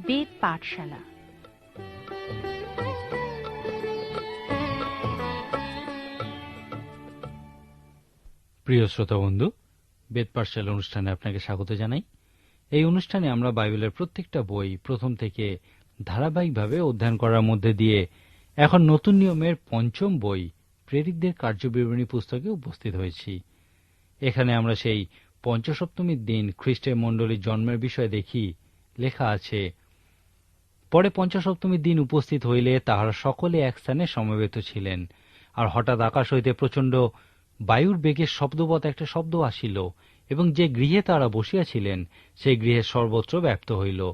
বেদ পাঠশালা প্রিয় শ্রোতা বন্ধু বেদ পাঠশালা অনুষ্ঠানে আপনাকে স্বাগত জানাই। এই অনুষ্ঠানে আমরা বাইবেলের প্রত্যেকটা বই প্রথম থেকে ধারাবাহিকভাবে অধ্যয়ন করার মধ্যে দিয়ে এখন নতুন নিয়মের পঞ্চম বই প্রেরিতদের কার্যবিবরণী পুস্তকে উপস্থিত হয়েছি। এখানে আমরা সেই পঞ্চসপ্তমীর দিন খ্রিস্টের মণ্ডলীর জন্মের বিষয়ে দেখি, লেখা আছে পরে পঞ্চসপ্তমীর দিন উপস্থিত হইলে তাহারা সকলে এক স্থানে সমবেত ছিলেন। আর হঠাৎ আকাশ হইতে প্রচণ্ড বায়ুর বেগের শব্দবৎ একটা শব্দ আসিল, এবং যে গৃহে তারা বসিয়াছিলেন, সেই গৃহে সর্বত্র ব্যপ্ত হইল।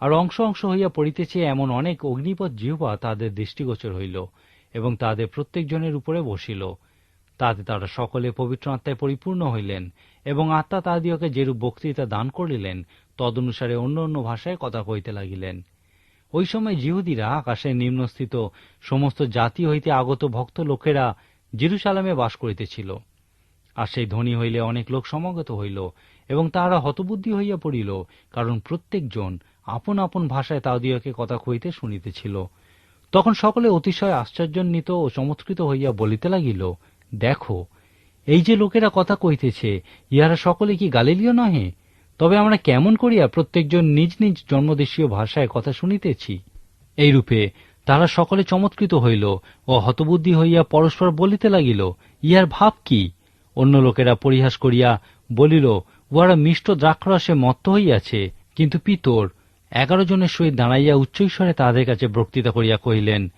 আর অংশ অংশ হইয়া পড়িতেছে এমন অনেক অগ্নিপথ জিহ্বা তাদের দৃষ্টিগোচর হইল, এবং তাদের প্রত্যেকজনের উপরে বসিল। তাতে তারা সকলে পবিত্র আত্মায় পরিপূর্ণ হইলেন, এবং আত্মা তাহাদিওকে যেরূপ বক্তৃতা দান করিলেন, তদনুসারে অন্য অন্য ভাষায় কথা কইতে লাগিলেন। ওই সময় জিহুদিরা আকাশে নিম্নস্থিত সমস্ত জাতি হইতে আগত ভক্ত লোকেরা জেরুসালামে বাস করিতেছিল। আর সেই ধনী হইলে অনেক লোক সমাগত হইল এবং তাহারা হতবুদ্ধি হইয়া পড়িল, কারণ প্রত্যেকজন আপন আপন ভাষায় তাদিওকে কথা কইতে শুনিতেছিল। তখন সকলে অতিশয় আশ্চর্যান্বিত ও চমৎকৃত হইয়া বলিতে লাগিল, দেখো, এই যে লোকেরা কথা কইতেছে ইহারা সকলে কি গালিলীয় নহে? তবে আমরা কেমন করিয়া প্রত্যেকজন নিজ নিজ জন্মদেশীয় ভাষায় কথা শুনিতেছি? এইরূপে তারা সকলে চমৎকৃত হইল ও হতবুদ্ধি হইয়া পরস্পর বলিতে লাগিল, ইহার ভাব কি? অন্য লোকেরা পরিহাস করিয়া বলিল, উহারা মিষ্ট দ্রাক্ষরসে মত্ত হইয়াছে। কিন্তু পিতর, এগারো জনের সহিত দাঁড়াইয়া উচ্চৈস্বরে তাদের কাছে বক্তৃতা করিয়া কহিলেন,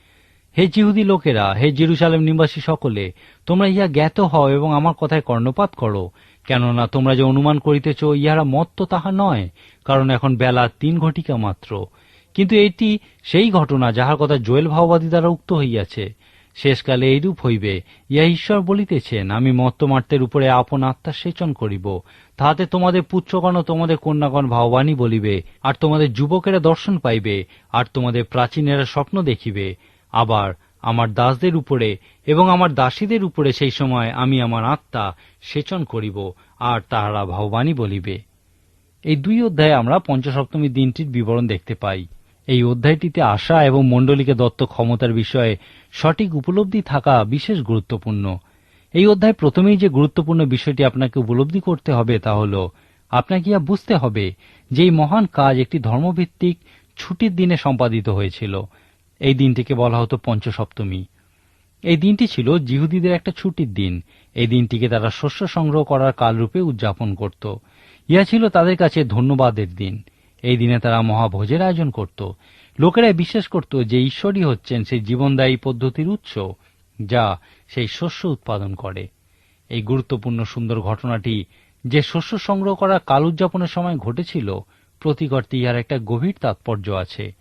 হে জিহুদি লোকেরা, হে জিরুসালেম নিবাসী সকলে, তোমরা ইহা জ্ঞাত হও এবং আমার কথায় কর্ণপাত করো। কেননা তোমরা যে অনুমান করিতেছ, ইহারা মত্ত তাহা নয়, কারণ এখন বেলা তিন ঘটিকা মাত্র। কিন্তু এটি সেই ঘটনা যাহার কথা জোয়েল ভাওবাদী দ্বারা উক্ত হইয়াছে। শেষকালে এইরূপ হইবে, ইহা ঈশ্বর বলিতেছেন, আমি মত্তমার্তের উপরে আপন আত্মা সেচন করিব। তাহাতে তোমাদের পুত্রগণ তোমাদের কন্যাগণ ভাববাণী বলিবে, আর তোমাদের যুবকেরা দর্শন পাইবে, আর তোমাদের প্রাচীনেরা স্বপ্ন দেখিবে। আবার আমার দাসদের উপরে এবং আমার দাসীদের উপরে সেই সময় আমি আমার আত্মা সেচন করিব, আর তাহারা ভাববাণী বলিবে। এই দুই অধ্যায়ে আমরা পঞ্চসপ্তমী দিনটির বিবরণ দেখতে পাই। এই অধ্যায়টিতে আশা এবং মণ্ডলীকে দত্ত ক্ষমতার বিষয়ে সঠিক উপলব্ধি থাকা বিশেষ গুরুত্বপূর্ণ। এই অধ্যায় প্রথমেই যে গুরুত্বপূর্ণ বিষয়টি আপনাকে উপলব্ধি করতে হবে তা হল, আপনাকে ইয়া বুঝতে হবে যে এই মহান কাজ একটি ধর্মভিত্তিক ছুটির দিনে সম্পাদিত হয়েছিল। এই দিনটিকে বলা হতো পঞ্চসপ্তমী। এই দিনটি ছিল জিহুদীদের একটা ছুটির দিন। এই দিনটিকে তারা শস্য সংগ্রহ করার কালরূপে উদযাপন করত। ইহা ছিল তাদের কাছে ধন্যবাদের দিন। এই দিনে তারা মহাভোজের আয়োজন করত। লোকেরা বিশ্বাস করত যে ঈশ্বরই হচ্ছেন সেই জীবনদায়ী পদ্ধতির উৎস, যা সেই শস্য উৎপাদন করে। এই গুরুত্বপূর্ণ সুন্দর ঘটনাটি যে শস্য সংগ্রহ করা কাল উদযাপনের সময় ঘটেছিল প্রতি অর্থে ইহার একটা গভীর তাৎপর্য আছে।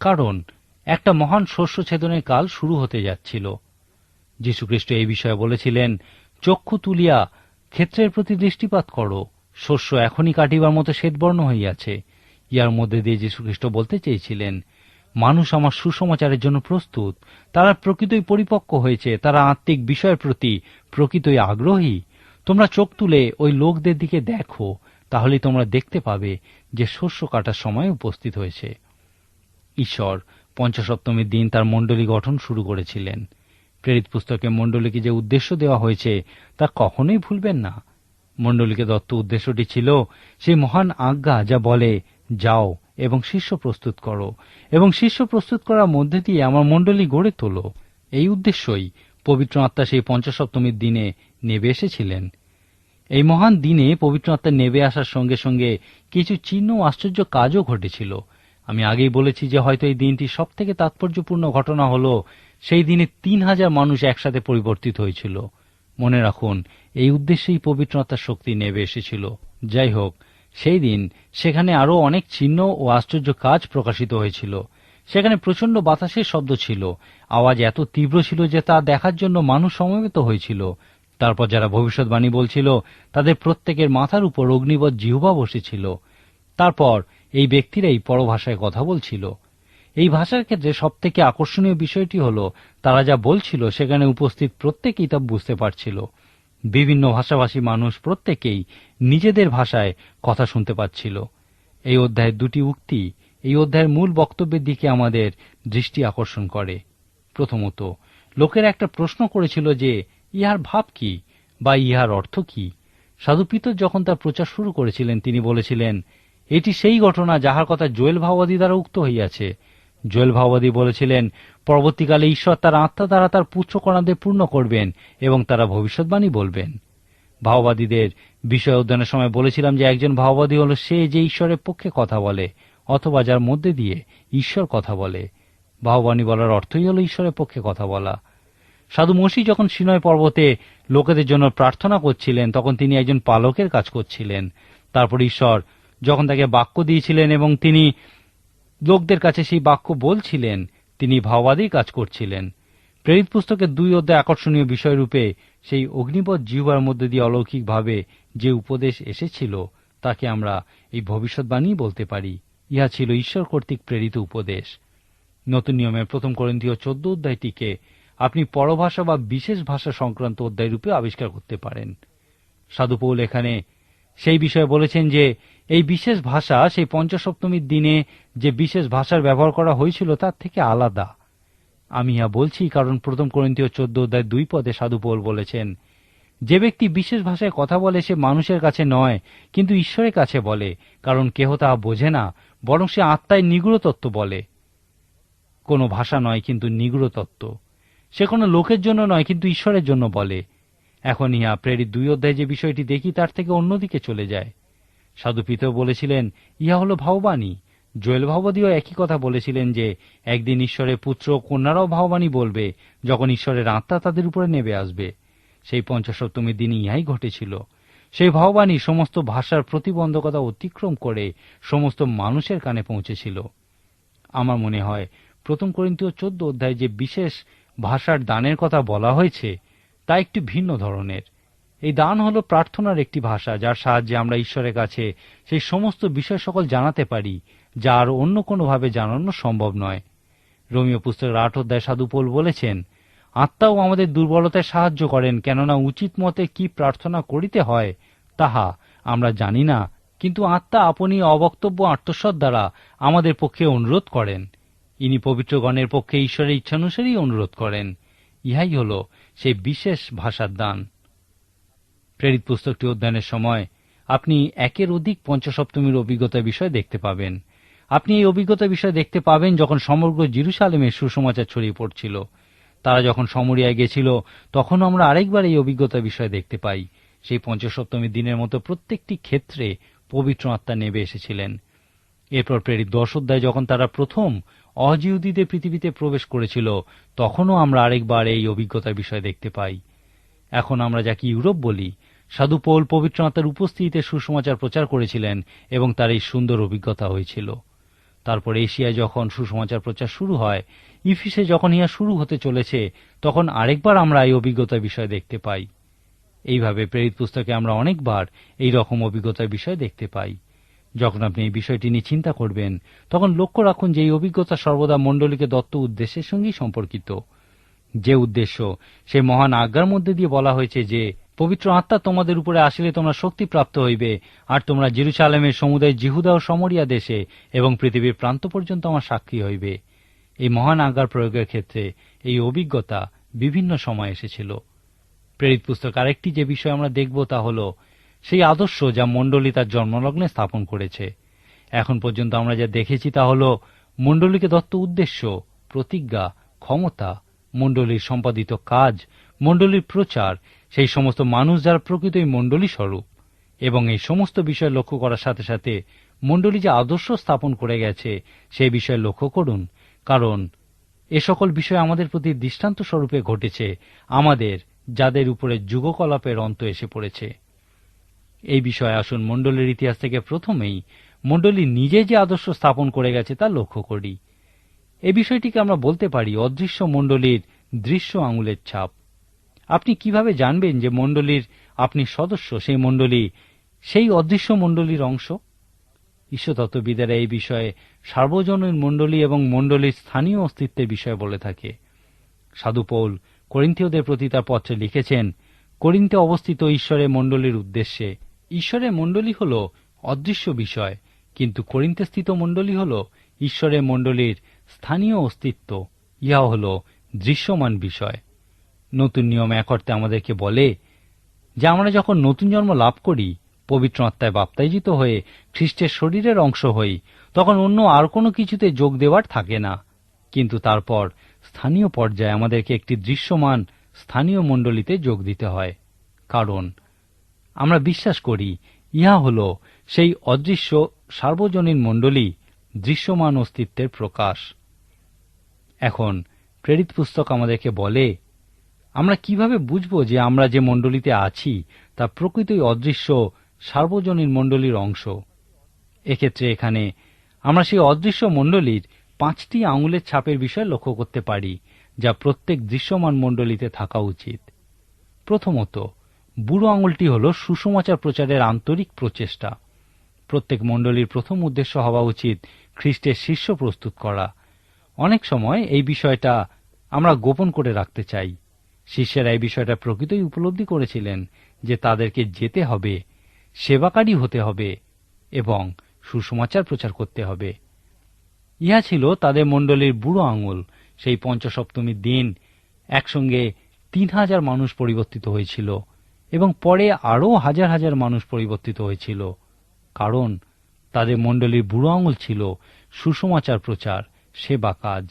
কারণ একটা মহান শস্য ছেদনের কাল শুরু হতে যাচ্ছিল। যীশুখ্রিস্ট এই বিষয়ে বলেছিলেন, চক্ষু তুলিয়া ক্ষেত্রের প্রতি দৃষ্টিপাত করো। শস্য এখনই কাটিবার মতো শ্বেতবর্ণ হইয়াছে। ইহার মধ্যে দিয়ে যীশুখ্রিস্ট বলতে চেয়েছিলেন, মানুষ আমার সুসমাচারের জন্য প্রস্তুত। তারা প্রকৃতই পরিপক্ক হয়েছে। তারা আত্মিক বিষয়ের প্রতি প্রকৃতই আগ্রহী। তোমরা চোখ তুলে ওই লোকদের দিকে দেখো। তাহলে তোমরা দেখতে পাবে যে শস্য কাটার সময় উপস্থিত হয়েছে। ঈশ্বর পঞ্চসপ্তমীর দিন তার মণ্ডলী গঠন শুরু করেছিলেন। প্রেরিত পুস্তকে মণ্ডলীকে যে উদ্দেশ্য দেওয়া হয়েছে, তা কখনোই ভুলবেন না। মণ্ডলীকে দত্ত উদ্দেশ্যটি ছিল, সেই মহান আজ্ঞা যা বলে, যাও এবং শিষ্য প্রস্তুত করো, এবং শিষ্য প্রস্তুত করার মধ্যে দিয়ে আমার মণ্ডলী গড়ে তোলো। এই উদ্দেশ্যই পবিত্র আত্মা সেই পঞ্চসপ্তমীর দিনে নেবে এসেছিলেন। এই মহান দিনে পবিত্র আত্মা নেবে আসার সঙ্গে সঙ্গে কিছু চিহ্ন আশ্চর্য কাজও ঘটেছিল। আমি আগেই বলেছি যে হয়তো এই দিনটি সব থেকে তাৎপর্যপূর্ণ ঘটনা হল, সেই দিনে তিন হাজার মানুষ একসাথে পরিবর্তিত হয়েছিল। মনে রাখুন, এই উদ্দেশ্যেই পবিত্রতার শক্তি নেবে এসেছিল। যাই হোক, সেই দিন সেখানে আরও অনেক চিহ্ন ও আশ্চর্য কাজ প্রকাশিত হয়েছিল। সেখানে প্রচণ্ড বাতাসের শব্দ ছিল। আওয়াজ এত তীব্র ছিল যে তা দেখার জন্য মানুষ সমবেত হয়েছিল। তারপর যারা ভবিষ্যৎবাণী বলছিল, তাদের প্রত্যেকের মাথার উপর অগ্নিবধ জিহ্বা বসেছিল। তারপর এই ব্যক্তিরাই পরভাষায় কথা বলছিল। এই ভাষার ক্ষেত্রে সবথেকে আকর্ষণীয় বিষয়টি হল, তারা যা বলছিল সেখানে উপস্থিত প্রত্যেকেই তা বুঝতে পারছিল। বিভিন্ন ভাষাভাষী মানুষ প্রত্যেকেই নিজেদের ভাষায় কথা শুনতে পাচ্ছিল। এই অধ্যায়ের দুটি উক্তি, এই অধ্যায়ের মূল বক্তব্যের দিকে আমাদের দৃষ্টি আকর্ষণ করে। প্রথমত, লোকেরা একটা প্রশ্ন করেছিল যে, ইহার ভাব কি বা ইহার অর্থ কি? সাধু পিতর যখন তার প্রচার শুরু করেছিলেন, তিনি বলেছিলেন এটি সেই ঘটনা যাহার কথা জোয়েল ভাওবাদী দ্বারা উক্ত হইয়াছে। জোয়েল ভাওবাদী বলেছিলেন, পরবর্তীকালে ঈশ্বর তার আত্মা দ্বারা তার পুত্রকণাদের পূর্ণ করবেন এবং তারা ভবিষ্যৎবাণী বলবেন। ভাওবাদীদের বিষয় অধ্যয়নের সময় বলেছিলাম যে একজন ভাওবাদী হল সে যে ঈশ্বরের পক্ষে কথা বলে, অথবা যার মধ্যে দিয়ে ঈশ্বর কথা বলে। ভাওবাণী বলার অর্থই হল ঈশ্বরের পক্ষে কথা বলা। সাধু মসি যখন সিনয় পর্বতে লোকেদের জন্য প্রার্থনা করছিলেন, তখন তিনি একজন পালকের কাজ করছিলেন। তারপর ঈশ্বর যখন তাকে বাক্য দিয়েছিলেন এবং তিনি লোকদের কাছে সেই বাক্য বলছিলেন, তিনি ভাওবাদীর কাজ করছিলেন। প্রেরিত পুস্তকের দুই অধ্যায় আকর্ষণীয় বিষয়রূপে সেই অগ্নিপথ জিহ্বার মধ্যে দিয়ে অলৌকিকভাবে যে উপদেশ এসেছিল, তাকে আমরা এই ভবিষ্যৎবাণী বলতে পারি। ইহা ছিল ঈশ্বর কর্তৃক প্রেরিত উপদেশ। নতুন নিয়মের প্রথম করিন্থীয় চোদ্দ অধ্যায়টিকে আপনি পরভাষা বা বিশেষ ভাষা সংক্রান্ত অধ্যায় রূপে আবিষ্কার করতে পারেন। সাধুপৌল এখানে সেই বিষয়ে বলেছেন যে এই বিশেষ ভাষা সেই পঞ্চসপ্তমীর দিনে যে বিশেষ ভাষার ব্যবহার করা হয়েছিল তার থেকে আলাদা। আমি ইহা বলছি কারণ প্রথম করিন্তীয় চোদ্দ অধ্যায় দুই পদে সাধুপৌল বলেছেন, যে ব্যক্তি বিশেষ ভাষায় কথা বলে সে মানুষের কাছে নয়, কিন্তু ঈশ্বরের কাছে বলে, কারণ কেহ তাহা বোঝে না, বরং সে আত্মায় নিগুড় তত্ত্ব বলে। কোনো ভাষা নয় কিন্তু নিগুড় তত্ত্ব। সে কোনো লোকের জন্য নয় কিন্তু ঈশ্বরের জন্য বলে। এখন ইহা প্রেরিত দুই অধ্যায় যে বিষয়টি দেখি তার থেকে অন্যদিকে চলে যায়। সাধু পিতর বলেছিলেন, ইহা হল ভাববাণী জোয়েল ভাববাদীও একই কথা বলেছিলেন যে, একদিন ঈশ্বরের পুত্র কন্যারাও ভাববাণী বলবে, যখন ঈশ্বরের আত্মা তাদের উপরে নেমে আসবে। সেই পঞ্চাশপ্তমীর দিনে ইহাই ঘটেছিল। সেই ভাববাণী সমস্ত ভাষার প্রতিবন্ধকতা অতিক্রম করে সমস্ত মানুষের কানে পৌঁছেছিল। আমার মনে হয়, প্রথম করিন্তীয় চোদ্দ অধ্যায় যে বিশেষ ভাষার দানের কথা বলা হয়েছে, তা একটি ভিন্ন ধরনের। এই দান হল প্রার্থনার একটি ভাষা, যার সাহায্যে আমরা ঈশ্বরের কাছে সেই সমস্ত বিষয় সকল জানাতে পারি, যা আর অন্য কোনোভাবে জানানো সম্ভব নয়। রোমিও পুস্তকের আট অধ্যায় সাধুপোল বলেছেন, আত্মাও আমাদের দুর্বলতায় সাহায্য করেন, কেননা উচিত মতে কি প্রার্থনা করিতে হয়, তাহা আমরা জানি না, কিন্তু আত্মা আপনি অবক্তব্য আত্মসৎ দ্বারা আমাদের পক্ষে অনুরোধ করেন। ইনি পবিত্রগণের পক্ষে ঈশ্বরের ইচ্ছানুসারেই অনুরোধ করেন। ইহাই হল সেই বিশেষ ভাষার দান। প্রেরিত পুস্তকটি অধ্যয়নের সময় আপনি একের অধিক পঞ্চসপ্তমীর অভিজ্ঞতা বিষয় দেখতে পাবেন। আপনি এই অভিজ্ঞতা বিষয় দেখতে পাবেন যখন সমগ্র জিরুসালেমে সুসমাচার ছড়িয়ে পড়ছিল। তারা যখন সমরিয়ায় গেছিল, তখন আমরা আরেকবার এই অভিজ্ঞতা বিষয় দেখতে পাই। সেই পঞ্চসপ্তমীর দিনের মতো প্রত্যেকটি ক্ষেত্রে পবিত্র আত্মা নেবে এসেছিলেন। এরপর প্রেরিত দশ অধ্যায় যখন তারা প্রথম অজিউদিদের পৃথিবীতে প্রবেশ করেছিল, তখনও আমরা আরেকবার এই অভিজ্ঞতার বিষয় দেখতে পাই। এখন আমরা যাকে ইউরোপ বলি সাধু পৌল পবিত্র আত্মার উপস্থিতিতে সুসমাচার প্রচার করেছিলেন এবং তার এই সুন্দর অভিজ্ঞতা হয়েছিল। তারপর এশিয়ায় যখন সুসমাচার প্রচার শুরু হয়, ইফিসে যখন ইহা শুরু হতে চলেছে, তখন আরেকবার আমরা এই অভিজ্ঞতার বিষয় দেখতে পাই। এইভাবে প্রেরিত পুস্তকে আমরা অনেকবার এই রকম অভিজ্ঞতার বিষয় দেখতে পাই। যখন আপনি এই বিষয়টি নিয়ে চিন্তা করবেন, তখন লক্ষ্য রাখুন যে এই অভিজ্ঞতা সর্বদা মণ্ডলীকে দত্ত উদ্দেশ্যের সঙ্গেই সম্পর্কিত। যে উদ্দেশ্য সেই মহান আজ্ঞার মধ্যে দিয়ে বলা হয়েছে যে পবিত্র আত্মা তোমাদের উপরে আসিলে তোমরা শক্তি প্রাপ্ত হইবে, আর তোমরা জিরুসালামের সমুদায় জিহুদা ও সমরিয়া দেশে এবং পৃথিবীর প্রান্ত পর্যন্ত আমার সাক্ষী হইবে। এই মহান আজ্ঞার প্রয়োগের ক্ষেত্রে এই অভিজ্ঞতা বিভিন্ন সময় এসেছিল। প্রেরিত পুস্তক আরেকটি যে বিষয় আমরা দেখব তা হল সেই আদর্শ যা মণ্ডলী তার জন্মলগ্নে স্থাপন করেছে। এখন পর্যন্ত আমরা যা দেখেছি তা হল মণ্ডলীকে দত্ত উদ্দেশ্য, প্রতিজ্ঞা, ক্ষমতা, মণ্ডলীর সম্পাদিত কাজ, মণ্ডলীর প্রচার সেই সমস্ত মানুষ যারা প্রকৃতই মণ্ডলী স্বরূপ, এবং এই সমস্ত বিষয় লক্ষ্য করার সাথে সাথে মণ্ডলী যে আদর্শ স্থাপন করে গেছে সেই বিষয়ে লক্ষ্য করুন, কারণ এ সকল বিষয় আমাদের প্রতি দৃষ্টান্ত স্বরূপে ঘটেছে, আমাদের, যাদের উপরে যুগকলাপের অন্ত এসে পড়েছে। এই বিষয়ে আসুন মণ্ডলীর ইতিহাস থেকে প্রথমেই মণ্ডলী নিজে যে আদর্শ স্থাপন করে গেছে তা লক্ষ্য করি। এই বিষয়টিকে আমরা বলতে পারি অদৃশ্য মণ্ডলীর দৃশ্য আঙুলের ছাপ। আপনি কীভাবে জানবেন যে মণ্ডলীর আপনি সদস্য, সেই মণ্ডলী, সেই অদৃশ্য মণ্ডলীর অংশ? ঈশ্বরতত্ত্ববিদেরা এই বিষয়ে সার্বজনীন মণ্ডলী এবং মণ্ডলীর স্থানীয় অস্তিত্বের বিষয়ে বলে থাকে। সাধু পৌল করিন্থীয়দের প্রতি তার পত্রে লিখেছেন করিন্তে অবস্থিত ঈশ্বরের মণ্ডলীর উদ্দেশ্যে। ঈশ্বরের মণ্ডলী হল অদৃশ্য বিষয়, কিন্তু করিন্থে স্থিত মণ্ডলী হল ঈশ্বরের মণ্ডলীর স্থানীয় অস্তিত্ব। ইহা হল দৃশ্যমান বিষয়। নতুন নিয়ম এক অর্থে আমাদেরকে বলে যে আমরা যখন নতুন জন্ম লাভ করি, পবিত্র আত্মায় বাপ্তাইজিত হয়ে খ্রিস্টের শরীরের অংশ হই, তখন অন্য আর কোনো কিছুতে যোগ দেওয়ার থাকে না। কিন্তু তারপর স্থানীয় পর্যায়ে আমাদেরকে একটি দৃশ্যমান স্থানীয় মণ্ডলীতে যোগ দিতে হয়। কারণ আমরা বিশ্বাস করি, ইহা হল সেই অদৃশ্য সার্বজনীন মণ্ডলী দৃশ্যমান অস্তিত্বের প্রকাশ। এখন প্রেরিত পুস্তক আমাদেরকে বলে আমরা কীভাবে বুঝব যে আমরা যে মণ্ডলীতে আছি, তা প্রকৃতই অদৃশ্য, সার্বজনীন মণ্ডলীর অংশ? এক্ষেত্রে এখানে আমরা সেই অদৃশ্য মণ্ডলীর পাঁচটি আঙুলের ছাপের বিষয় লক্ষ্য করতে পারি, যা প্রত্যেক দৃশ্যমান মণ্ডলীতে থাকা উচিত। প্রথমত, বুড়ো আঙুলটি হল সুসমাচার প্রচারের আন্তরিক প্রচেষ্টা। প্রত্যেক মণ্ডলীর প্রথম উদ্দেশ্য হওয়া উচিত খ্রিস্টের শিষ্য প্রস্তুত করা। অনেক সময় এই বিষয়টা আমরা গোপন করে রাখতে চাই। শিষ্যেরা এই বিষয়টা প্রকৃতই উপলব্ধি করেছিলেন যে তাদেরকে যেতে হবে, সেবাকারী হতে হবে এবং সুসমাচার প্রচার করতে হবে। ইহা ছিল তাদের মণ্ডলীর বুড়ো আঙুল। সেই পঞ্চসপ্তমীর দিন একসঙ্গে তিন হাজার মানুষ পরিবর্তিত হয়েছিল এবং পরে আরও হাজার হাজার মানুষ পরিবর্তিত হয়েছিল, কারণ তাদের মণ্ডলীর বুড়ো আঙুল ছিল সুসমাচার প্রচার, সেবা কাজ।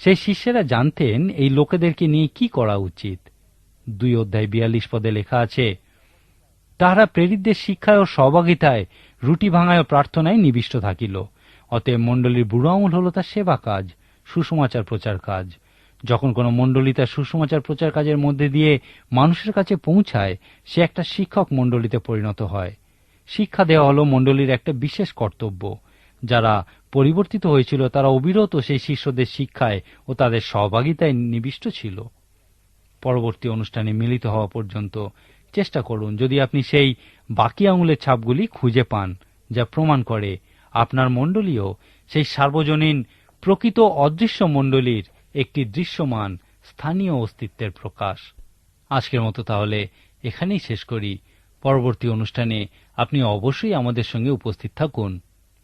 সেই শিষ্যেরা জানতেন এই লোকেদেরকে নিয়ে কি করা উচিত। দুই অধ্যায় বিয়াল্লিশ পদে লেখা আছে, তাহারা প্রেরিতদের শিক্ষায় ও সহভাগিতায় রুটি ভাঙায় ও প্রার্থনায় নিবিষ্ট থাকিল। অতএব মণ্ডলীর বুড়ো আঙুল হল তার সেবা কাজ, সুসমাচার প্রচার কাজ। যখন কোনো মণ্ডলী তার সুসমাচার প্রচার কাজের মধ্যে দিয়ে মানুষের কাছে পৌঁছায়, সে একটা শিক্ষক মণ্ডলীতে পরিণত হয়। শিক্ষা দেওয়া হল মণ্ডলীর একটা বিশেষ কর্তব্য। যারা পরিবর্তিত হয়েছিল, তারা অবিরত সেই শিষ্যদের শিক্ষায় ও তাদের সহভাগিতায় নিবিষ্ট ছিল। পরবর্তী অনুষ্ঠানে মিলিত হওয়া পর্যন্ত চেষ্টা করুন, যদি আপনি সেই বাকি আঙুলের ছাপগুলি খুঁজে পান, যা প্রমাণ করে আপনার মণ্ডলীও সেই সার্বজনীন প্রকৃত অদৃশ্য মণ্ডলীর একটি দৃশ্যমান স্থানীয় অস্তিত্বের প্রকাশ। আজকের মতো তাহলে এখানেই শেষ করি। পরবর্তী অনুষ্ঠানে আপনি অবশ্যই আমাদের সঙ্গে উপস্থিত থাকুন।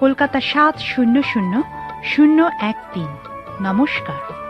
কলকাতা সাত শূন্য শূন্য শূন্য এক তিন। নমস্কার।